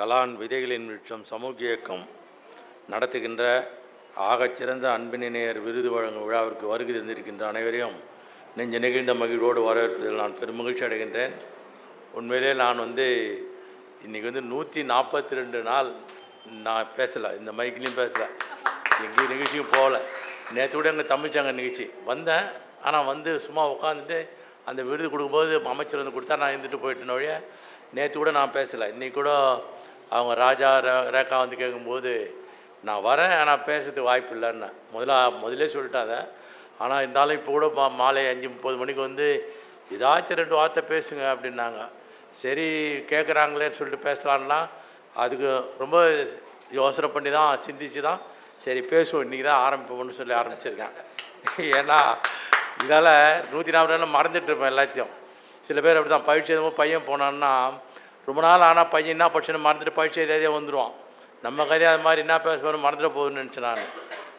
கலான் விதைகளின் விருட்சம் சமூக இயக்கம் நடத்துகின்ற ஆகச்சிறந்த அன்பினினையர் விருது வழங்கும் விழாவிற்கு வருகை தந்திருக்கின்ற அனைவரையும் நெஞ்ச நெகிழ்ந்த மகிழ்வோடு வரவேற்பதில் நான் பெரும் மகிழ்ச்சி அடைகின்றேன். உண்மையிலே நான் வந்து இன்றைக்கி வந்து நூற்றி நாற்பத்தி ரெண்டு நாள் நான் பேசலை இந்த மைக்லேயும் பேசலை. எங்கேயும் நிகழ்ச்சியும் போகலை. நேற்று கூட எங்கள் தமிழ்ச்சாங்க நிகழ்ச்சி. வந்தேன். ஆனால் வந்து சும்மா உட்காந்துட்டு அந்த விருது கொடுக்கும்போது அமைச்சர் வந்து கொடுத்தா நான் இருந்துட்டு போயிட்டேன் வழிய நேற்று கூட நான் பேசலை. இன்றைக்கி கூட அவங்க ராஜா ரே- ரேகா வந்து கேட்கும்போது நான் வரேன் ஆனால் பேசுறதுக்கு வாய்ப்பு இல்லைன்னு. முதல்ல முதலே சொல்லிட்டாங்க. ஆனால் இருந்தாலும் இப்போ கூட மா மாலை அஞ்சு முப்பது மணிக்கு வந்து ஏதாச்சும் ரெண்டு வார்த்தை பேசுங்க அப்படின்னாங்க. சரி கேட்குறாங்களேன்னு சொல்லிட்டு பேசலான்னா அதுக்கு ரொம்ப யோசனை பண்ணி தான் சிந்திச்சு தான் சரி பேசுவோம். இன்றைக்கி தான் ஆரம்பிப்போம்னு சொல்லி ஆரம்பிச்சிருக்கேன். ஏன்னா இதால் நூற்றி நாற்பது நாள் மறந்துட்டு இருப்பேன் எல்லாத்தையும். சில பேர் அப்படி தான் பயிற்சி எதுவும் பையன் போனான்னா ரொம்ப நாள் ஆனால் பையன் என்ன படிச்சுன்னு மறந்துட்டு பயிற்சி எதையாவது வந்துடுவான் நம்ம கதையை அது மாதிரி என்ன பேச போகிறோம் மறந்துட போகுதுன்னு நினச்சேன் நான்.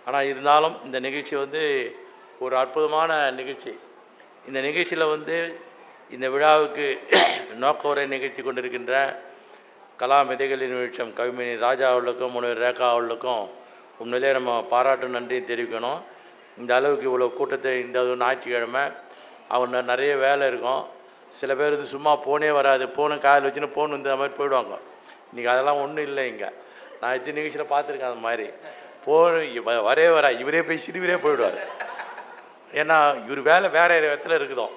ஆனால் இருந்தாலும் இந்த நிகழ்ச்சி வந்து ஒரு அற்புதமான நிகழ்ச்சி. இந்த நிகழ்ச்சியில் வந்து இந்த விழாவுக்கு நோக்க உரை நிகழ்த்தி கொண்டிருக்கின்ற கலா மிதைகளின் வெளிச்சம் கவிமணி ராஜா அவர்களுக்கும் முனைவர் ரேகா அவர்களுக்கும் உண்மையிலே நம்ம பாராட்டு நன்றியும் தெரிவிக்கணும். இந்த அளவுக்கு இவ்வளோ கூட்டத்தை இந்த ஞாயிற்றுக்கிழமை அவங்க நிறைய வேலை இருக்கும். சில பேர் வந்து சும்மா போனே வராது. போனை காதில் வச்சுன்னு போன் வந்து அது மாதிரி போயிடுவாங்க. இன்றைக்கி அதெல்லாம் ஒன்றும் இல்லை இங்கே. நான் எத்தனை நிகழ்ச்சியில் பார்த்துருக்கேன் அந்த மாதிரி. போன் வரே வரவே வரா. இவரே போய் சிறுவரே போயிடுவார். ஏன்னா இவர் வேலை வேறு இடத்துல இருக்குதோ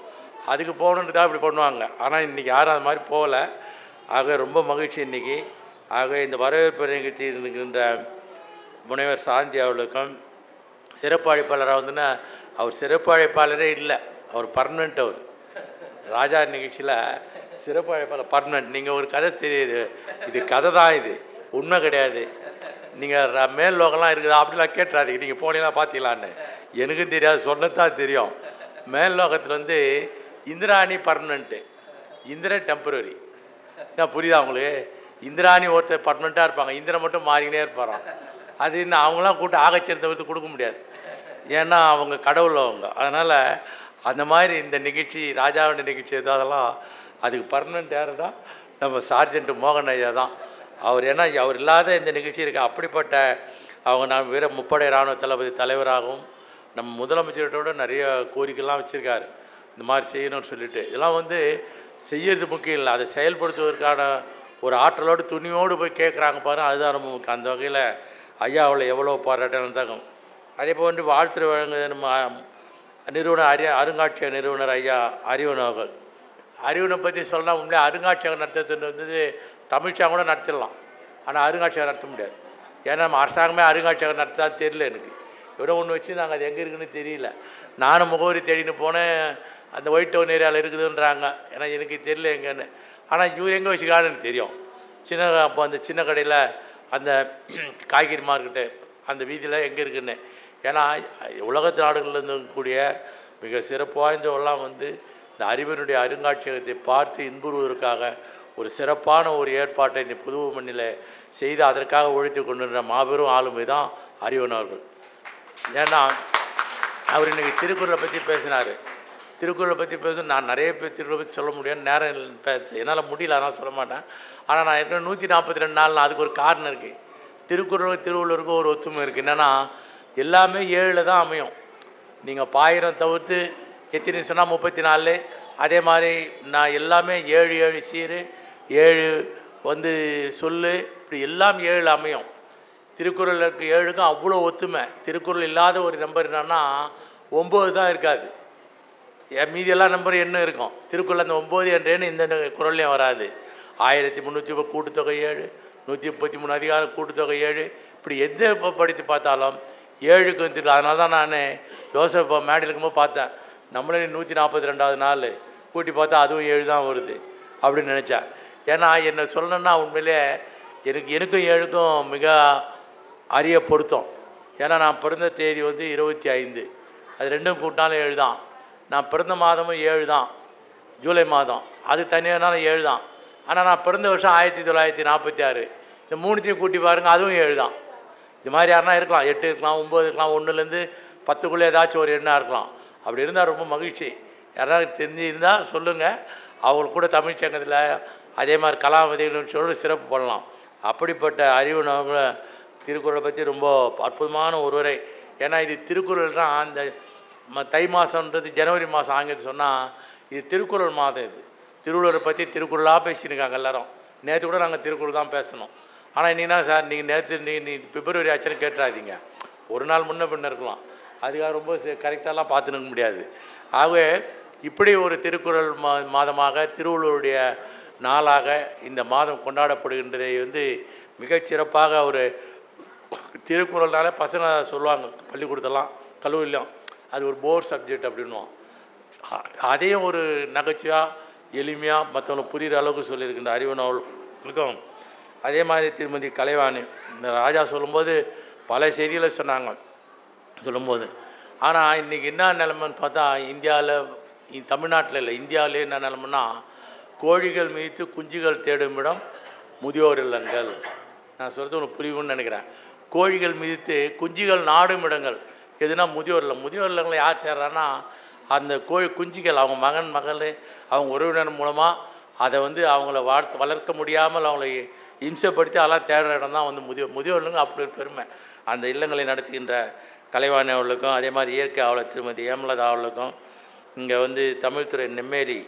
அதுக்கு போகணுன்ட்டு தான் இப்படி பண்ணுவாங்க. ஆனால் இன்றைக்கி யாரும் அது மாதிரி போகல. ஆக ரொம்ப மகிழ்ச்சி இன்றைக்கி ஆக இந்த வரவேற்பு நிகழ்ச்சி இருக்கின்ற முனைவர் சாந்தி அவர்களுக்கும் சிறப்பு அழைப்பாளராக வந்துன்னா அவர் சிறப்பு அழைப்பாளரே இல்லை. அவர் பர்மனெண்ட் அவர். ராஜா நிகழ்ச்சியில் சிறப்பு அழைப்பாளர் பர்மனெண்ட் நீங்கள் ஒரு கதை தெரியுது. இது கதை தான் இது. உண்மை கிடையாது. நீங்கள் மேல் லோகம்லாம் இருக்குதா அப்படிலாம் கேட்டுறாதீங்க. நீங்கள் போனீங்கன்னா பார்த்தீங்களான்னு எனக்கும் தெரியாது சொன்னதான் தெரியும். மேல் லோகத்தில் வந்து இந்திராணி பர்மனெண்ட்டு இந்திரன் டெம்பரரி என்ன புரியுதா உங்களுக்கு? இந்திராணி ஒருத்தர் பர்மனெண்ட்டாக இருப்பாங்க. இந்திரன் மட்டும் மாறிக்கினே இருப்பாராம். அது இன்னும் அவங்களாம் கூட்டு ஆகச்சிறந்த விட்டு கொடுக்க முடியாது. ஏன்னா அவங்க கடவுள் அவங்க. அதனால் அந்த மாதிரி இந்த நிகழ்ச்சி ராஜாவோட நிகழ்ச்சி எது அதெல்லாம் அதுக்கு பர்மனெண்ட் யாருன்னா நம்ம சார்ஜென்ட் மோகன் ஐயா தான். அவர் ஏன்னா அவர் இல்லாத இந்த நிகழ்ச்சி இருக்குது அப்படிப்பட்ட அவங்க நான் வீர முப்படை இராணுவ தளபதி தலைவராகவும் நம்ம முதலமைச்சர்கிட்ட நிறைய கோரிக்கைலாம் வச்சுருக்காரு. இந்த மாதிரி செய்யணும்னு சொல்லிட்டு. இதெல்லாம் வந்து செய்யறது முக்கியம் இல்லை. அதை செயல்படுத்துவதற்கான ஒரு ஆற்றலோடு துணியோடு போய் கேட்குறாங்க பாரு. அதுதான் ரொம்ப முக்கியம். அந்த வகையில் ஐயா அவளை எவ்வளோ பாராட்டம் தகும் அதே போன்று வாழ்த்து வழங்குது நம்ம நிறுவனர் அரிய அருங்காட்சியக நிறுவனர் ஐயா அறிவன் அவர்கள். அறிவனை பற்றி சொல்லலாம் உண்மையாக அருங்காட்சியகம் நடத்துறது வந்து தமிழ்ச்சா கூட நடத்திடலாம். ஆனால் அருங்காட்சியகம் நடத்த முடியாது. ஏன்னா நம்ம அரசாங்கமே அருங்காட்சியகம் நடத்தா தெரியல எனக்கு. இவ்வளோ ஒன்று வச்சுருந்தாங்க அது எங்கே இருக்குன்னு தெரியல. நானும் முகவரி தேடின்னு போனேன். அந்த ஒயிட் டவுன் ஏரியாவில் இருக்குதுன்றாங்க. ஏன்னா எனக்கு தெரியல எங்கன்னு. ஆனால் இவர் எங்கே வச்சுக்கிறான்னு எனக்கு தெரியும். சின்ன அப்போ அந்த சின்ன கடையில் அந்த காய்கறி மார்க்கெட்டு அந்த வீதியில் எங்கே இருக்குன்னு. ஏன்னா உலகத்து நாடுகளில் கூடிய மிக சிறப்பு வாய்ந்தவெல்லாம் வந்து இந்த அறிவனுடைய அருங்காட்சியகத்தை பார்த்து இன்புறுவதற்காக ஒரு சிறப்பான ஒரு ஏற்பாட்டை இந்த புதுவ மண்ணில் செய்து அதற்காக ஒழித்து கொண்டிருந்த மாபெரும் ஆளுமை தான் அறிவன் அவர்கள். ஏன்னா அவர் இன்றைக்கி திருக்குறளை பற்றி பேசினார். திருக்குறளை பற்றி பேச நான் நிறைய பேர் திருக்குறளை பற்றி சொல்ல முடியும் நேரம் பேச என்னால் முடியல அதனால் சொல்ல மாட்டேன். ஆனால் நான் ஏற்கனவே நூற்றி நாற்பத்தி ரெண்டு நாள் நான் அதுக்கு ஒரு காரணம் இருக்குது திருக்குறளுக்கும் திருவள்ளுவருக்கும் ஒரு ஒத்துமை இருக்குது என்னென்னா எல்லாமே ஏழில் தான் அமையும். நீங்கள் பாயிரம் தவிர்த்து எத்தனை சொன்னால் முப்பத்தி நாலு அதே மாதிரி நான் எல்லாமே ஏழு ஏழு சீர் ஏழு வந்து சொல்லு இப்படி எல்லாம் ஏழு அமையும். திருக்குறளுக்கு ஏழுக்கும் அவ்வளோ ஒத்துமை. திருக்குறள் இல்லாத ஒரு நம்பர் என்னன்னா ஒம்பது தான் இருக்காது. என் மீதியெல்லாம் நம்பரும் என்ன இருக்கும்? திருக்குறள் அந்த ஒம்பது என்றேன்னு இந்த குரல்லையும் வராது. ஆயிரத்தி முந்நூற்றி கூட்டுத்தொகை ஏழு நூற்றி முப்பத்தி மூணு அதிகாரம் கூட்டுத்தொகை ஏழு. இப்படி எந்த படித்து பார்த்தாலும் ஏழுக்கு வந்து அதனால தான் நான் ஜோசப் இப்போ மேடையில் இருக்கும்போது பார்த்தேன். நம்மளே நூற்றி நாற்பத்தி ரெண்டாவது நாள். கூட்டி பார்த்தா அதுவும் ஏழு தான் வருது. அப்படின்னு நினச்சேன். ஏன்னா என்னை சொல்லணுன்னா உண்மையிலே எனக்கு எனக்கும் ஏழுக்கும் மிக அரிய பொருத்தம். ஏன்னா நான் பிறந்த தேதி வந்து இருபத்தி ஐந்து. அது ரெண்டும் கூட்டினாலும் ஏழு தான். நான் பிறந்த மாதமும் ஏழு தான். ஜூலை மாதம். அது தனியானாலும் ஏழு தான். ஆனால் நான் பிறந்த வருஷம் ஆயிரத்தி தொள்ளாயிரத்தி நாற்பத்தி ஆறு. இந்த மூணுத்தையும் கூட்டி பாருங்கள் அதுவும் ஏழு தான். இது மாதிரி யாருனா இருக்கலாம். எட்டு இருக்கலாம் ஒம்பது இருக்கலாம் ஒன்றுலேருந்து பத்துக்குள்ளே ஏதாச்சும் ஒரு எண்ணாக இருக்கலாம். அப்படி இருந்தால் ரொம்ப மகிழ்ச்சி. யாராவது தெரிஞ்சு இருந்தால் சொல்லுங்கள் அவங்க கூட தமிழ் சங்கத்தில் அதே மாதிரி கலாமதிகள் சொல்லி சிறப்பு பண்ணலாம். அப்படிப்பட்ட அறிவு நபர் திருக்குறளை பற்றி ரொம்ப அற்புதமான ஒருவரை. ஏன்னா இது திருக்குறள் தான் அந்த தை மாதம்ன்றது ஜனவரி மாதம் ஆங்கிட்டு சொன்னால் இது திருக்குறள் மாதம் இது. திருவள்ளுவரை பற்றி திருக்குறளாக பேசியிருக்காங்க எல்லாரும். நேற்று கூட நாங்கள் திருக்குறள் தான் பேசணும். ஆனால் இன்னைக்குனா சார் நீங்கள் நேற்று நீ நீ பிப்ரவரி ஆச்சுன்னு கேட்டுறாதீங்க. ஒரு நாள் முன்ன பின்ன இருக்கலாம். அதுக்காக ரொம்ப கரெக்டாலாம் பார்த்து நிற்க முடியாது. ஆகவே இப்படி ஒரு திருக்குறள் மா மாதமாக திருவள்ளுவருடைய நாளாக இந்த மாதம் கொண்டாடப்படுகின்றதை வந்து மிகச்சிறப்பாக ஒரு திருக்குறள்னால பசங்க சொல்லுவாங்க பள்ளிக்கூடத்தெல்லாம் கல்லூரிலாம் அது ஒரு போர் சப்ஜெக்ட் அப்படின்னுவோம் அதையும் ஒரு நகைச்சுவையாக எளிமையாக மற்றவங்களுக்கு புரிகிற அளவுக்கு சொல்லியிருக்கின்ற அறிவு நானவுக்கம் அதே மாதிரி திருமதி கலைவாணி. இந்த ராஜா சொல்லும்போது பல செய்திகளை சொன்னாங்க. சொல்லும்போது ஆனால் இன்றைக்கி என்ன நிலமன்னு பார்த்தா இந்தியாவில் தமிழ்நாட்டில் இல்லை இந்தியாவிலே என்ன நிலைமைன்னா கோழிகள் மீது குஞ்சுகள் தேடும் இடம் முதியோர் இல்லங்கள். நான் சொல்கிறது உனக்கு புரியும்னு நினைக்கிறேன். கோழிகள் மிதித்து குஞ்சுகள் நாடும் இடங்கள். எதுனா முதியோர் இல்லை முதியோர் இல்லங்களை யார் சேர்றான்னா அந்த கோழி குஞ்சுகள் அவங்க மகன் மகள் அவங்க உறவினர் மூலமாக அதை வந்து அவங்கள வாழ்த்து வளர்க்க முடியாமல் அவங்களை இம்சப்படுத்தி அதெல்லாம் தேடுற இடம் தான் வந்து முதியோர் முதியோர் அப்படி ஒரு பெருமை. அந்த இல்லங்களை நடத்துகின்ற கலைவாணி அவர்களுக்கும் அதே மாதிரி இயற்கை ஆவலர் திருமதி ஏமலதா அவர்களுக்கும் இங்கே வந்து தமிழ்துறை நெம்மேலி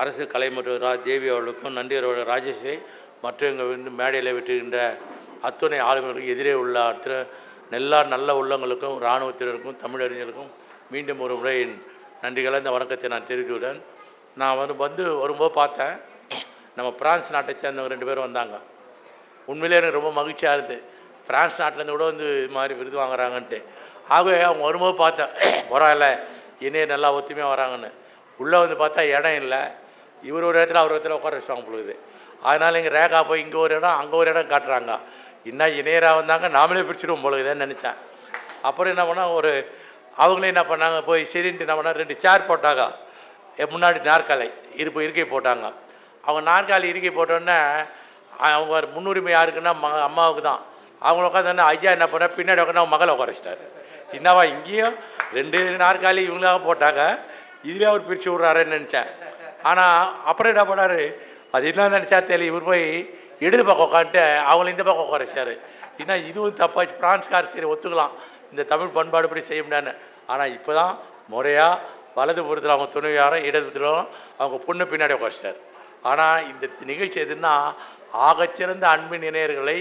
அரசு கலை மற்றும் ரா தேவி அவர்களுக்கும் நன்றியரோட ராஜேஸ்வரி மற்றும் இங்கே வந்து மேடையில் விட்டுகின்ற அத்துணை ஆளுநர்களுக்கு எதிரே உள்ள அத்தனை எல்லா நல்ல உள்ளங்களுக்கும் இராணுவத்தினருக்கும் தமிழறிஞருக்கும் மீண்டும் ஒரு முறை நன்றிகளை நன்றி கலந்த வணக்கத்தை நான் தெரிவித்துவிட்டேன் நான் வந்து வந்து வரும்போது பார்த்தேன். நம்ம பிரான்ஸ் நாட்டை சேர்ந்தவங்க ரெண்டு பேரும் வந்தாங்க. உண்மையிலே எனக்கு ரொம்ப மகிழ்ச்சியாக இருந்தது. பிரான்ஸ் நாட்டிலேருந்து கூட வந்து இது மாதிரி விருது வாங்குறாங்கன்ட்டு. ஆகவே அவங்க வரும்போது பார்த்தேன் பரவாயில்ல இனியே நல்லா ஒத்துமையாக வராங்கன்னு. உள்ளே வந்து பார்த்தா இடம் இல்லை. இவர் ஒரு இடத்துல அவர் ஒரு இடத்துல உட்கார வச்சுவாங்க பொழுது அதனால் இங்கே ரேகா போய் இங்கே ஒரு இடம் அங்கே ஒரு இடம் காட்டுறாங்க. இன்னும் இணையராக வந்தாங்க நாமளே பிடிச்சிடுவோம் பொழுதுதான் நினச்சேன். அப்புறம் என்ன பண்ணால் ஒரு அவங்களே என்ன பண்ணாங்க போய் சரின்ட்டு என்ன பண்ணால் ரெண்டு சேர் போட்டாங்க. முன்னாடி நாற்காலை இருப்பு இருக்கை போட்டாங்க. அவங்க நாற்காலி இருக்கை போட்டோன்னே அவங்க முன்னுரிமை யாருக்குன்னா ம அம்மாவுக்கு தான் அவங்க உட்காந்து ஐயா என்ன பண்ண பின்னாடி உட்காந்து அவங்க மகளை உட்காரச்சிட்டாரு என்னவா இங்கேயும் ரெண்டு நாற்காலி இவங்களாக போட்டாங்க. இதுலேயே அவர் பிரித்து விட்றாருன்னு நினச்சேன். ஆனால் அப்புறம் என்ன பண்ணாரு? அது என்ன நினச்சா தெரியல. இவர் போய் இடது பக்கம் உட்காந்துட்டு அவங்கள இந்த பக்கம் உட்கார ஏன்னா இதுவும் தப்பாச்சு பிரான்ஸ்கார் சரி ஒத்துக்கலாம். இந்த தமிழ் பண்பாடு படி செய்ய முடியாதுன்னு. ஆனால் இப்போ தான் முறையாக வலது புறத்தில் அவங்க துணைவியாரம் இடது புறத்திலும் அவங்க பொண்ணு பின்னாடி உட்காச்சிட்டார் ஆனால் இந்த நிகழ்ச்சி எதுன்னா ஆகச்சிறந்த அன்பின் இணையர்களை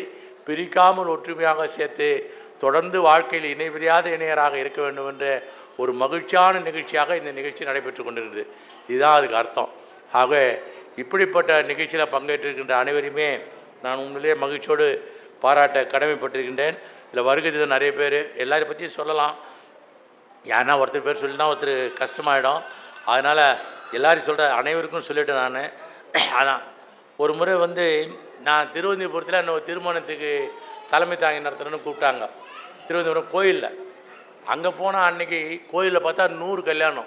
பிரிக்காமல் ஒற்றுமையாக சேர்த்து தொடர்ந்து வாழ்க்கையில் இணைபிரியாத இணையராக இருக்க வேண்டும் என்ற ஒரு மகிழ்ச்சியான நிகழ்ச்சியாக இந்த நிகழ்ச்சி நடைபெற்று கொண்டிருக்கிறது இதுதான் அதுக்கு அர்த்தம். ஆக இப்படிப்பட்ட நிகழ்ச்சியில் பங்கேற்றிருக்கின்ற அனைவருமே நான் உண்மையிலேயே மகிழ்ச்சியோடு பாராட்ட கடமைப்பட்டிருக்கின்றேன். இதில் வருகிறது நிறைய பேர். எல்லாரையும் பற்றியும் சொல்லலாம். ஏன்னா ஒருத்தர் பேர் சொல்லினா ஒருத்தர் கஷ்டமாயிடும். அதனால் எல்லாரையும் சொல்கிற அனைவருக்கும் சொல்லிவிட்டேன் நான். அதான் ஒரு முறை வந்து நான் திருவந்திபுரத்தில் இன்னும் திருமணத்துக்கு தலைமை தாங்கி நடத்துகிறேன்னு கூப்பிட்டாங்க. திருவந்திபுரம் கோயிலில். அங்கே போனால் அன்னைக்கு கோயிலில் பார்த்தா நூறு கல்யாணம்.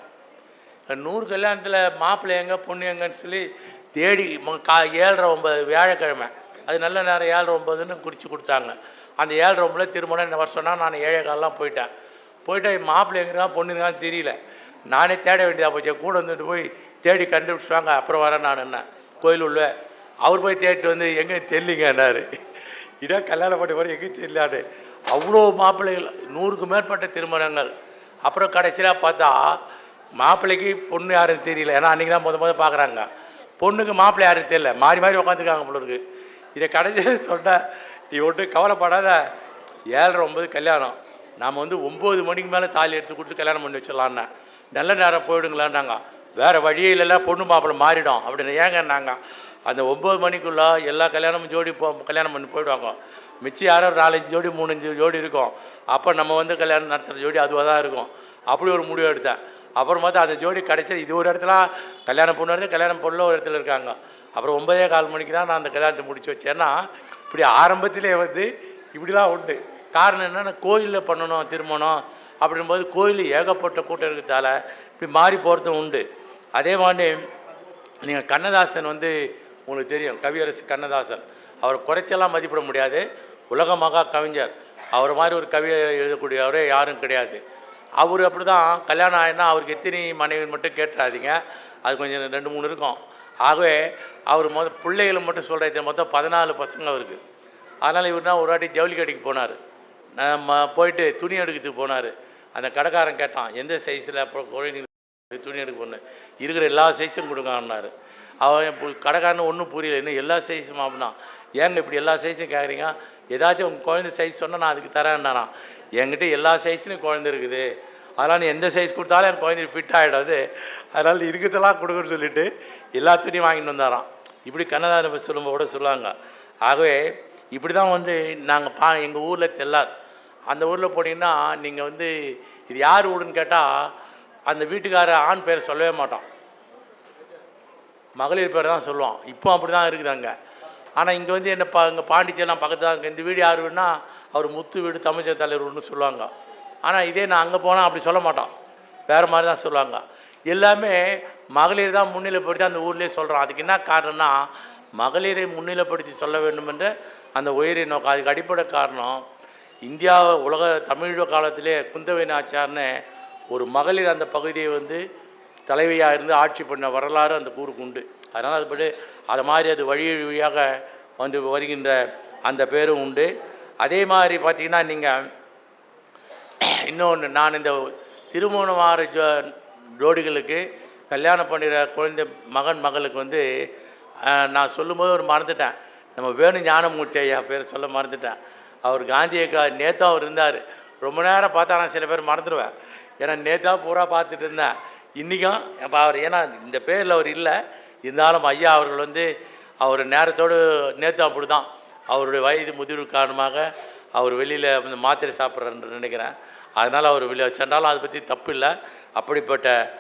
நூறு கல்யாணத்தில் மாப்பிள்ளை எங்கே பொண்ணு எங்கன்னு சொல்லி தேடி ம- கா ஏழரை ஒம்பது வியாழக்கிழமை. அது நல்ல நேரம் ஏழரை ஒம்பதுன்னு குறித்து கொடுத்தாங்க அந்த ஏழரை ஒம்பதுல திருமணம் என்ன வருஷம்னா நான் ஏழை காலெலாம் போயிட்டேன். போயிட்டு மாப்பிள்ளை எங்கே பொண்ணு இருக்கான்னு தெரியல. நானே தேட வேண்டியதாக போச்சு. கூட வந்துட்டு போய் தேடி கண்டுபிடிச்சிட்டாங்க. அப்புறம் வரேன் நான் என்ன? கோயில் உள்ள அவர் போய் தேடிட்டு வந்து எங்கே தெரியலிங்கன்னாரு இடம் கல்யாணம் பண்ணி வர எங்கேயும் தெரியலான்னு அவ்வளோ மாப்பிள்ளைகள் நூறுக்கு மேற்பட்ட திருமணங்கள். அப்புறம் கடைசியாக பார்த்தா மாப்பிள்ளைக்கு பொண்ணு யாரும் தெரியல. ஏன்னா அன்றைக்கி தான் முத முத பார்க்குறாங்க. பொண்ணுக்கு மாப்பிள்ளை யாரும் தெரியல. மாறி மாறி உட்காந்துருக்காங்க போல இதை கடைசியில் சொன்ன நீ ஒன்றும் கவலைப்படாத. ஏழரை ஒம்பது கல்யாணம். நாம் வந்து ஒம்பது மணிக்கு மேலே தாலி எடுத்து கொடுத்து கல்யாணம் பண்ணி வச்சிடலான்னு நல்ல நேரம் போயிடுங்களான்னாங்க வேறு வழியே இல்லைல்ல. பொண்ணு மாப்பிள்ளை மாறிடும். அப்படின்னு ஏங்கன்னாங்க அந்த ஒம்பது மணிக்குள்ளே எல்லா கல்யாணமும் ஜோடி போ கல்யாணம் பண்ணி போயிடுவாங்க. மிச்சம் யாரோ ஒரு நாலஞ்சு ஜோடி மூணஞ்சு ஜோடி இருக்கும். அப்போ நம்ம வந்து கல்யாணம் நடத்துகிற ஜோடி அதுவாக தான் இருக்கும். அப்படி ஒரு முடிவு எடுத்தேன். அப்புறம் பார்த்தா அந்த ஜோடி கிடச்சி இது ஒரு இடத்துல கல்யாணம் பொண்ணு இடத்துல கல்யாணம் பொண்ணு ஒரு இடத்துல இருக்காங்க. அப்புறம் ஒன்பதே கால் மணிக்கு தான் நான் அந்த கல்யாணத்தை முடிச்சு வச்சேன்னா இப்படி ஆரம்பத்திலே வந்து இப்படிலாம் உண்டு. காரணம் என்னென்னா கோயிலில் பண்ணணும் திருமணம் அப்படின்போது கோயில் ஏகப்பட்ட கூட்டம் இருக்கிறதால இப்படி மாறி போகிறதும் உண்டு. அதே மாதிரி நீங்கள் கண்ணதாசன் வந்து உங்களுக்கு தெரியும். கவியரசு கண்ணதாசன். அவர் குறைச்செல்லாம் மதிப்பிட முடியாது. உலக மகா கவிஞர். அவர் மாதிரி ஒரு கவியை எழுதக்கூடியவரே யாரும் கிடையாது. அவர் அப்படி தான் கல்யாணம் ஆயினா அவருக்கு எத்தனை மனைவி மட்டும் கேட்டுறாதீங்க. அது கொஞ்சம் ரெண்டு மூணு இருக்கும். ஆகவே அவர் மொதல் பிள்ளைகளை மட்டும் சொல்கிற மொத்தம் பதினாலு பசங்க அவருக்கு. அதனால் இவர் தான் ஒரு வாட்டி ஜவுளி கடைக்கு போனார். நம்ம போயிட்டு துணி எடுக்கிறதுக்கு போனார். அந்த கடைக்காரன் கேட்டான் எந்த சைஸில் அப்புறம் குழந்தைங்களுக்கு துணி எடுக்க போன இருக்கிற எல்லா சைஸும் கொடுங்கன்னாரு. அவன் பு- கடைக்காரன் ஒன்றும் புரியல. இன்னும் எல்லா சைஸும் அப்படின்னா ஏங்க இப்படி எல்லா சைஸும் கேட்குறீங்க ஏதாச்சும் உங்கள் குழந்தை சைஸ் சொன்னால் நான் அதுக்கு தரேன்னாரான் என்கிட்ட எல்லா சைஸ்லையும் குழந்தை இருக்குது. அதனால் நீ எந்த சைஸ் கொடுத்தாலும் என் குழந்தைக்கு ஃபிட் ஆகிடாது அதனால் இருக்கிறதெல்லாம் கொடுக்குன்னு சொல்லிட்டு எல்லா துணியும் வாங்கிட்டு வந்தாராம். இப்படி கண்ணதான சொல்லும் கூட சொல்லுவாங்க. ஆகவே இப்படி தான் வந்து நாங்கள் பா எங்கள் ஊரில் தெல்லார். அந்த ஊரில் போனீங்கன்னா நீங்கள் வந்து இது யார் வீடுன்னு கேட்டால் அந்த வீட்டுக்கார ஆண் பேர் சொல்லவே மாட்டோம் மகளிர் பேர் தான் சொல்லுவோம் இப்போ அப்படி தான் இருக்குது அங்கே. ஆனால் இங்கே வந்து என்ன பா இங்கே பாண்டிச்சேரிலாம் பக்கத்து தான் இருக்கு. இந்த வீடு யார் வீடுனா அவர் முத்து வீடு தமிழ்ச்சர் தலைவர் ஒன்று சொல்லுவாங்க. ஆனால் இதே நான் அங்கே போனால் அப்படி சொல்ல மாட்டோம் வேறு மாதிரி தான் சொல்லுவாங்க. எல்லாமே மகளிர் தான் முன்னிலைப்படுத்தி அந்த ஊர்லேயே சொல்கிறோம் அதுக்கு என்ன காரணம்னா மகளிரை முன்னிலைப்படுத்தி சொல்ல வேண்டும் என்ற அந்த உயிரை நோக்கம். அதுக்கு அடிப்படை காரணம் இந்தியா உலக தமிழ் காலத்திலே குந்தவை நாச்சியார்னு ஒரு மகளிர் அந்த பகுதியை வந்து தலைவியாக இருந்து ஆட்சி பண்ண வரலாறு அந்த ஊருக்கு உண்டு. அதனால் அதுபடி அதை மாதிரி அது வழி வழியாக வந்து வருகின்ற அந்த பேரும் உண்டு. அதே மாதிரி பார்த்தீங்கன்னா நீங்கள் இன்னொன்று நான் இந்த திருமணமாற ஜோ ஜோடிகளுக்கு கல்யாணம் பண்ணுற குழந்தை மகன் மகளுக்கு வந்து நான் சொல்லும்போது ஒரு மறந்துட்டேன். நம்ம வேணு ஞானமூர்த்தி ஐயா பேர் சொல்ல மறந்துட்டேன். அவர் காந்தியக்கா நேத்தா அவர் இருந்தார். ரொம்ப நேரம் பார்த்தா நான் சில பேர் மறந்துடுவேன் ஏன்னா நேத்தா பூரா பார்த்துட்டு இருந்தேன். இன்றைக்கும் அப்போ அவர் ஏன்னா இந்த பேரில் அவர் இல்லை. இருந்தாலும் ஐயா அவர்கள் வந்து அவர் நேரத்தோடு நேற்று அப்படி தான் அவருடைய வயது முதிர்வு காரணமாக அவர் வெளியில் வந்து மாத்திரை சாப்பிட்றன்னு நினைக்கிறேன். அதனால் அவர் வெளியே சென்றாலும் அதை பற்றி தப்பு இல்லை. அப்படிப்பட்ட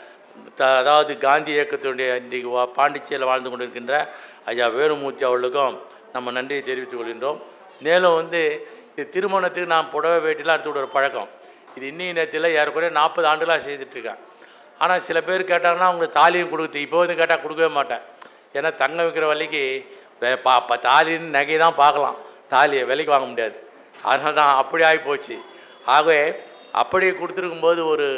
த அதாவது காந்தி இயக்கத்தினுடைய இன்றைக்கு வா- பாண்டிச்சேரியில் வாழ்ந்து கொண்டிருக்கின்ற ஐயா வேணுமூர்த்தி அவர்களுக்கும் நம்ம நன்றியை தெரிவித்துக் கொள்கின்றோம். மேலும் வந்து இது திருமணத்துக்கு நான் புடவை வேட்டிலாம் எடுத்து விடுற பழக்கம். இது இன்னி நேரத்தில் ஏறக்குறைய நாற்பது ஆண்டுகளாக செய்துட்ருக்கேன் ஆனால் சில பேர் கேட்டாங்கன்னா அவங்களுக்கு தாலியும் கொடுக்குது இப்போ வந்து கேட்டால் கொடுக்கவே மாட்டேன். ஏன்னா தங்கம் விற்கிற வழிக்கு பா பா தாலின்னு நகை தான் பார்க்கலாம். தாலியை விலைக்கு வாங்க முடியாது. அதனால தான் அப்படி ஆகி போச்சு. ஆகவே அப்படி கொடுத்துருக்கும்போது ஒரு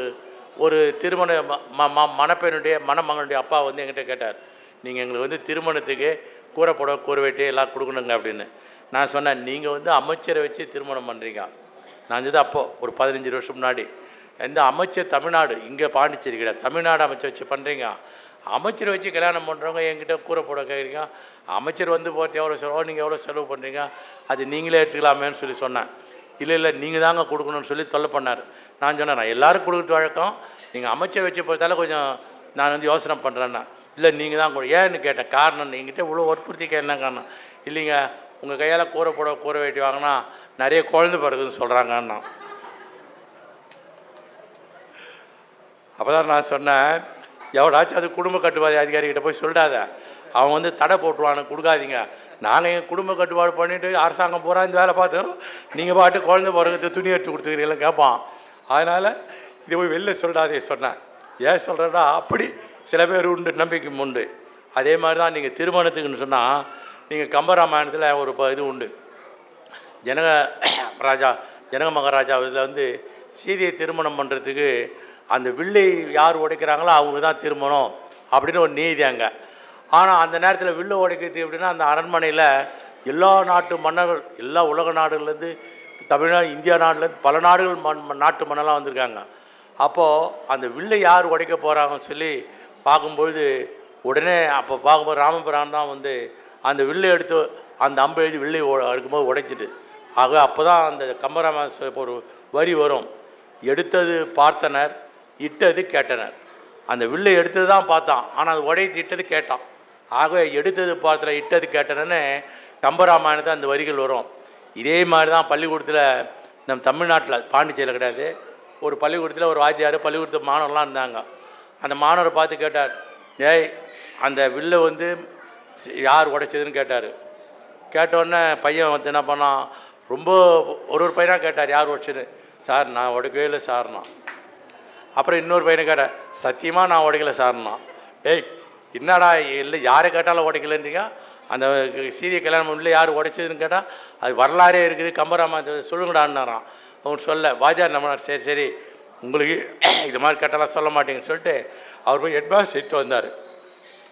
ஒரு திருமண ம- ம மணப்பெண்ணுடைய மணமகனுடைய அப்பா வந்து என்கிட்ட கேட்டார் நீங்கள் எங்களுக்கு வந்து திருமணத்துக்கு கூரை புடவை கூரை வெட்டி எல்லாம் கொடுக்கணுங்க அப்படின்னு. நான் சொன்னேன் நீங்கள் வந்து அமைச்சரை வச்சு திருமணம் பண்ணுறீங்க நான் வந்து அப்போது ஒரு பதினஞ்சு வருஷம் முன்னாடி. இந்த அமைச்சர் தமிழ்நாடு இங்கே பாண்டிச்சேரி கிடையாது தமிழ்நாடு அமைச்சர் வச்சு பண்ணுறீங்க அமைச்சரை வச்சு கல்யாணம் பண்ணுறவங்க என்கிட்ட கூரை போட கேட்குறீங்க. அமைச்சர் வந்து போகிறது எவ்வளோ செலவு நீங்கள் எவ்வளோ செலவு பண்ணுறீங்க அது நீங்களே எடுத்துக்கலாமேன்னு சொல்லி சொன்னேன். இல்லை இல்லை நீங்கள் தாங்க கொடுக்கணும்னு சொல்லி தொல்லை பண்ணார். நான் சொன்னேன் நான் எல்லாரும் கொடுக்குறது வழக்கம். நீங்கள் அமைச்சர் வச்சு பொறுத்தால கொஞ்சம் நான் வந்து யோசனை பண்ணுறேன்னா இல்லை நீங்கள் தான் கொடு ஏன்னு கேட்டேன். காரணம் நீங்கள்கிட்ட இவ்வளோ வற்புறுத்திக்க என்ன காரணம்? இல்லைங்க உங்கள் கையால் கூரை போட கூரை வெட்டி வாங்கினா நிறைய குழந்தை பிறகுன்னு சொல்கிறாங்கன்னா அப்போ தான் நான் சொன்னேன் எவ்வளோச்சும் அது குடும்ப கட்டுப்பாடு அதிகாரிகிட்ட போய் சொல்லிடாத. அவன் வந்து தடை போட்டுருவானு கொடுக்காதீங்க. நாங்கள் எங்கள் குடும்ப கட்டுப்பாடு பண்ணிவிட்டு அரசாங்கம் பூரா இந்த வேலை பார்த்துக்கிறோம். நீங்கள் பாட்டு குழந்தை பிறகு துணி எடுத்து கொடுத்துக்கிறீங்களா கேட்பான். அதனால் இதை போய் வெளில சொல்லிடாதே சொன்னேன். ஏன் சொல்கிறேன்னா அப்படி சில பேர் உண்டு நம்பிக்கை உண்டு. அதே மாதிரி தான் நீங்கள் திருமணத்துக்குன்னு சொன்னால் நீங்கள் கம்பராமாயணத்தில் ஒரு ப- இது உண்டு. ஜனக ராஜா ஜனக மகாராஜா இதில் வந்து சீதையை திருமணம் பண்ணுறதுக்கு அந்த வில்லை யார் உடைக்கிறாங்களோ அவங்க தான் திருமணம் அப்படின்னு ஒரு நீதி அங்கே. ஆனால் அந்த நேரத்தில் வில்லு உடைக்கிறது எப்படின்னா அந்த அரண்மனையில் எல்லா நாட்டு மன்னர்கள் எல்லா உலக நாடுகள்லேருந்து தமிழ்நாடு இந்தியா நாடுலேருந்து பல நாடுகள் மண் நாட்டு மன்னெல்லாம் வந்திருக்காங்க. அப்போது அந்த வில்லை யார் உடைக்க போகிறாங்கன்னு சொல்லி பார்க்கும்பொழுது உடனே அப்போ பார்க்கும்போது ராமபிரான் தான் வந்து அந்த வில்லை எடுத்து அந்த அம்பை எழுதி வில்லை எடுக்கும்போது உடைச்சிட்டு. ஆக அப்போ தான் அந்த கம்பராம ஒரு வரி வரும். எடுத்தது பார்த்தனர். இட்டது கேட்டனர். அந்த வில்லை எடுத்தது தான் பார்த்தான். ஆனால் அது உடைத்து இட்டது கேட்டான். ஆகவே எடுத்தது பார்த்துல இட்டது கேட்டனன்னு கம்பராமாயணத்தை அந்த வரிகள் வரும். இதே மாதிரி தான் பள்ளிக்கூடத்தில் நம் தமிழ்நாட்டில் பாண்டிச்சேரியில் கிடையாது. ஒரு பள்ளிக்கூடத்தில் ஒரு வாத்தியார் பள்ளிக்கூடத்து மாணவர்லாம் இருந்தாங்க. அந்த மாணவரை பார்த்து கேட்டார் ஏய் அந்த வில்லை வந்து யார் உடைச்சதுன்னு கேட்டார். கேட்டோடனே பையன் வந்து என்ன பண்ணான் ரொம்ப ஒரு ஒரு பையனாக கேட்டார் யார் உடைச்சது? சார் நான் உடைக்கவே இல்லை சார்னா அப்புறம் இன்னொரு பையனை கேட்டேன் சத்தியமாக நான் உடைக்கல சார்னா ஏய் என்னடா இல்லை யாரை கேட்டாலும் உடைக்கலன்றீங்க? அந்த சீரிய கல்யாணம் இல்லை யார் உடைச்சதுன்னு கேட்டால் அது வரலாறே இருக்குது கம்பராமா சொல்லுங்கடான்னாரான் அவங்க சொல்ல வாஜார் நம்மனார் சரி சரி உங்களுக்கு இது மாதிரி கேட்டாலாம் சொல்ல மாட்டேங்கன்னு சொல்லிட்டு அவர் போய் ஹெட்மாஸ்டர் இட்டு வந்தார்.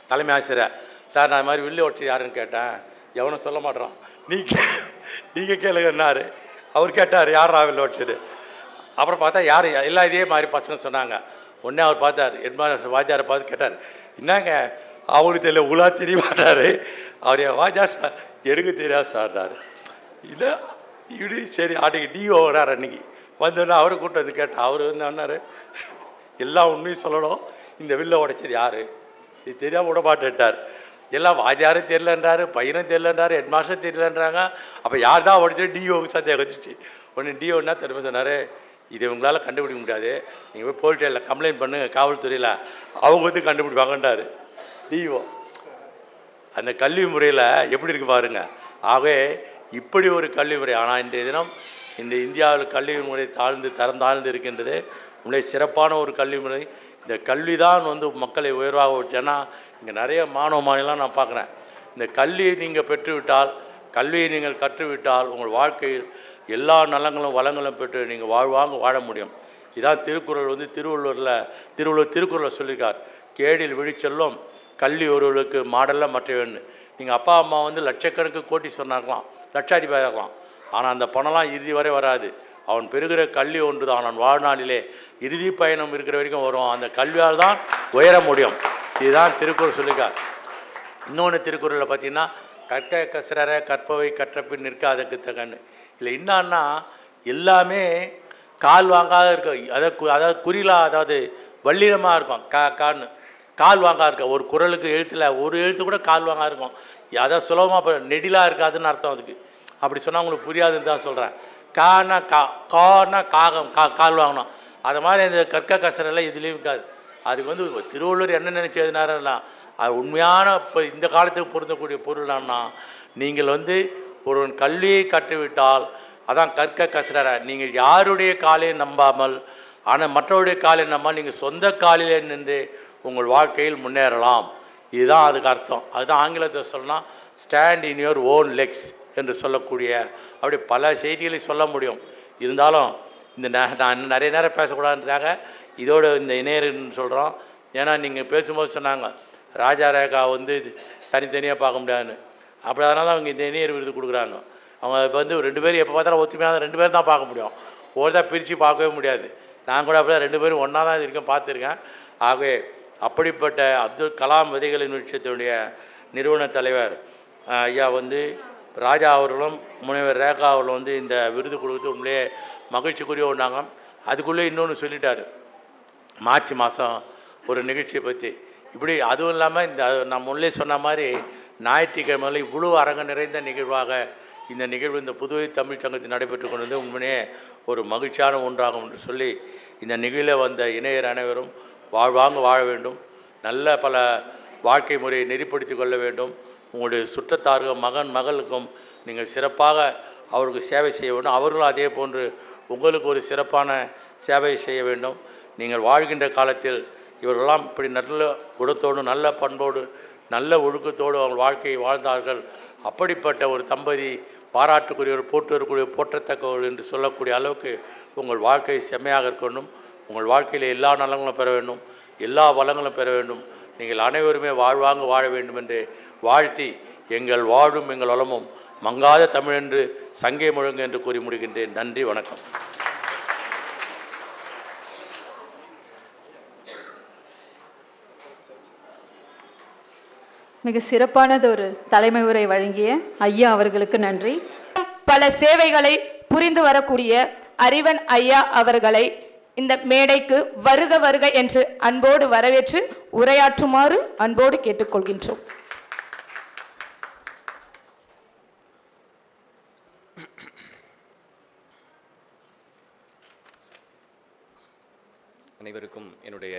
தலைமை ஆசிரியர் சார் நான் இது மாதிரி வில்லு உடச்சி யாருன்னு கேட்டேன். எவனும் சொல்ல மாட்டேறான். நீ கே- நீங்கள் கேளுங்கன்னாரு. அவர் கேட்டார் யார் ராவில் வச்சுட்டு அப்புறம் பார்த்தா யார்? எல்லாம் இதே மாதிரி பசங்க சொன்னாங்க. உடனே அவர் பார்த்தார். ஹெட்மாஸ்டர் வாத்தியாரை பார்த்து கேட்டார். என்னங்க? அவங்களுக்கு தெரியல. உலா தெரிய மாட்டார். அவர் வாஜா வாத்தியார் சார் தெரியாது சார்னார் இல்லை இப்படி சரி ஆட்டுக்கு டிஓ வரார் அன்னைக்கு. வந்தோடனே அவரை கூப்பிட்டு வந்து கேட்டால் அவர் வந்து சொன்னார் எல்லா உண்மையும் சொல்லணும். இந்த வில்ல உடைச்சது யார்? இது தெரியாமல் விட மாட்டேன்ட்டார். எல்லாம் வாத்தியாரும் தெரியலன்றாரு. பையனும் தெரியலன்றாரு. ஹெட்மாஸ்டர் தெரியலன்றாங்க. அப்போ யார் தான் உடைச்சது டிஓவுக்கு சந்தேகம் வச்சுச்சு உடனே டிஓன்னா திரும்ப சொன்னார்? இது உங்களால் கண்டுபிடிக்க முடியாது. நீங்கள் போய் போலீஸ் கம்ப்ளைண்ட் பண்ணுங்க காவல்துறையில். அவங்க வந்து கண்டுபிடிப்பாங்கன்றாரு. டிஓ அந்த கல்வி முறையில் எப்படி இருக்கு பாருங்க. ஆகவே இப்படி ஒரு கல்வி முறை ஆனால் இன்றைய தினம் இந்த இந்தியாவில் கல்வி முறை தாழ்ந்து தரம் தாழ்ந்து இருக்கின்றது. உண்மையிலே சிறப்பான ஒரு கல்வி முறை. இந்த கல்வி தான் வந்து மக்களை உயர்வாக வச்சேன்னா இங்கே நிறைய மாணவ மாநிலம் நான் பார்க்குறேன். இந்த கல்வியை நீங்கள் பெற்றுவிட்டால் கல்வியை நீங்கள் கற்றுவிட்டால் உங்கள் வாழ்க்கையில் எல்லா நலங்களும் வளங்களும் பெற்று நீங்கள் வாழ்வாங்க வாழ முடியும். இதான் திருக்குறள் வந்து திருவள்ளுவரில் திருவள்ளுவர் திருக்குறளை சொல்லியிருக்கார் கேடில் விழிச்செல்லும் கல்வி ஒருவர்களுக்கு மாடலில் மற்றவன்னு நீங்கள் அப்பா அம்மா வந்து லட்சக்கணக்கு கோட்டி சொன்னாங்களாம் லட்சாதிபதி ஆகலாம். ஆனால் அந்த பணம்லாம் இறுதி வரை வராது. அவன் பெறுகிற கல்வி ஒன்று தான் அவன் வாழ்நாளிலே இறுதி பயணம் இருக்கிற வரைக்கும் வரும். அந்த கல்வியால் தான் உயர முடியும். இதுதான் திருக்குறள் சொல்லியிருக்கார் இன்னொன்று திருக்குறளில் பார்த்தீங்கன்னா கற்க கசரற கற்பவை கற்றப்பின் நிற்க அதற்கு தகன்னு. இல்லை என்னன்னா எல்லாமே கால் வாங்காத இருக்க அதாவது கு- அதாவது குறிலா அதாவது வள்ளினமாக இருக்கும் கா கான்னு. கால் வாங்கா இருக்க ஒரு குரலுக்கு எழுத்தில் ஒரு எழுத்து கூட கால் வாங்கா இருக்கும். அதான் சுலபமாக இப்போ நெடிலாக இருக்காதுன்னு அர்த்தம் அதுக்கு. அப்படி சொன்னால் உங்களுக்கு புரியாதுன்னு தான் சொல்கிறேன் கானா கா கானா காகம் கா கால் வாங்கணும். அது மாதிரி இந்த கற்க கசரெல்லாம் இதுலேயும் இருக்காது. அதுக்கு வந்து திருவள்ளுவர் என்ன நினச்சதுனாரா அது உண்மையான இப்போ இந்த காலத்துக்கு பொருந்தக்கூடிய பொருளானா நீங்கள் வந்து ஒருவன் கல்வியை கற்றுவிட்டால் அதான் கற்க கசரற. நீங்கள் யாருடைய காலையை நம்பாமல் ஆனால் மற்றவருடைய காலை நம்பாமல் நீங்கள் சொந்த காலிலே நின்று உங்கள் வாழ்க்கையில் முன்னேறலாம். இதுதான் அதுக்கு அர்த்தம். அதுதான் ஆங்கிலத்தை சொல்லலாம் stand in your own legs என்று சொல்லக்கூடிய அப்படி பல செய்திகளை சொல்ல முடியும். இருந்தாலும் இந்த நான் இன்னும் நிறைய நேரம் பேசக்கூடாதுன்றதாக இதோட இந்த இணையர்னு சொல்கிறோம் ஏன்னா நீங்கள் பேசும்போது சொன்னாங்க ராஜா ரேகா வந்து தனித்தனியாக பார்க்க முடியாதுன்னு. அப்படி அதனால அவங்க இந்த இணையர் விருது கொடுக்குறாங்க. அவங்க இப்போ வந்து ரெண்டு பேரும் எப்போ பார்த்தாலும் ஒத்துமையாக ரெண்டு பேரும் தான் பார்க்க முடியும். ஒருத்தா பிரித்து பார்க்கவே முடியாது. நான் கூட அப்படியே ரெண்டு பேரும் ஒன்றா தான் இருக்கேன் பார்த்துருக்கேன். ஆகவே அப்படிப்பட்ட அப்துல் கலாம் விதைகளின் விஷயத்தினுடைய நிறுவன தலைவர் ஐயா வந்து ராஜா அவர்களும் முனைவர் ரேகா அவர்களும் வந்து இந்த விருது கொடுத்து உண்மையிலே மகிழ்ச்சிக்குரிய ஒன்றாங்க. அதுக்குள்ளே இன்னொன்று சொல்லிட்டார். மார்ச் மாதம் ஒரு நிகழ்ச்சியை பற்றி இப்படி அதுவும் இல்லாமல் இந்த நான் முன்னே சொன்ன மாதிரி ஞாயிற்றுக்கிழமையில் இவ்வளோ அரங்கு நிறைந்த நிகழ்வாக இந்த நிகழ்வு இந்த புதுவை தமிழ் சங்கத்தில் நடைபெற்று கொண்டது உண்மையே ஒரு மகிழ்ச்சியான ஒன்றாகும் என்று சொல்லி இந்த நிகழ்வில் வந்த இணையர் அனைவரும் வாழ்வாங்க வாழ வேண்டும். நல்ல பல வாழ்க்கை முறையை நெறிப்படுத்தி கொள்ள வேண்டும். உங்களுடைய சுற்றத்தாருக்கும் மகன் மகளுக்கும் நீங்கள் சிறப்பாக அவருக்கு சேவை செய்ய வேண்டும். அவர்களும் அதே போன்று உங்களுக்கு ஒரு சிறப்பான சேவை செய்ய வேண்டும். நீங்கள் வாழ்கின்ற காலத்தில் இவர்களெல்லாம் இப்படி நல்ல குணத்தோடு நல்ல பண்போடு நல்ல ஒழுக்கத்தோடு அவங்க வாழ்க்கையை வாழ்ந்தார்கள். அப்படிப்பட்ட ஒரு தம்பதி பாராட்டுக்குரியவர் வரக்கூடிய போற்றத்தக்கவர்கள் என்று சொல்லக்கூடிய அளவுக்கு உங்கள் வாழ்க்கை செம்மையாக இருக்கணும். உங்கள் வாழ்க்கையில் எல்லா நலங்களும் பெற வேண்டும். எல்லா வளங்களும் பெற வேண்டும். நீங்கள் அனைவருமே வாழ்வாங்க வாழ வேண்டும் என்று வாழ்த்தி எங்கள் வாழும் எங்கள் வளமும் மங்காத தமிழென்று சங்கே முழங்கு என்று கூறி முடிகின்றேன். நன்றி வணக்கம். மிக சிறப்பானது ஒரு தலைமை உரை வழங்கிய ஐயா அவர்களுக்கு நன்றி. பல சேவைகளை புரிந்து வரக்கூடிய அறிவன் ஐயா அவர்களை இந்த மேடைக்கு வருக வருக என்று அன்போடு வரவேற்று உரையாற்றுமாறு அன்போடு கேட்டுக்கொள்கின்றோம். அனைவருக்கும் என்னுடைய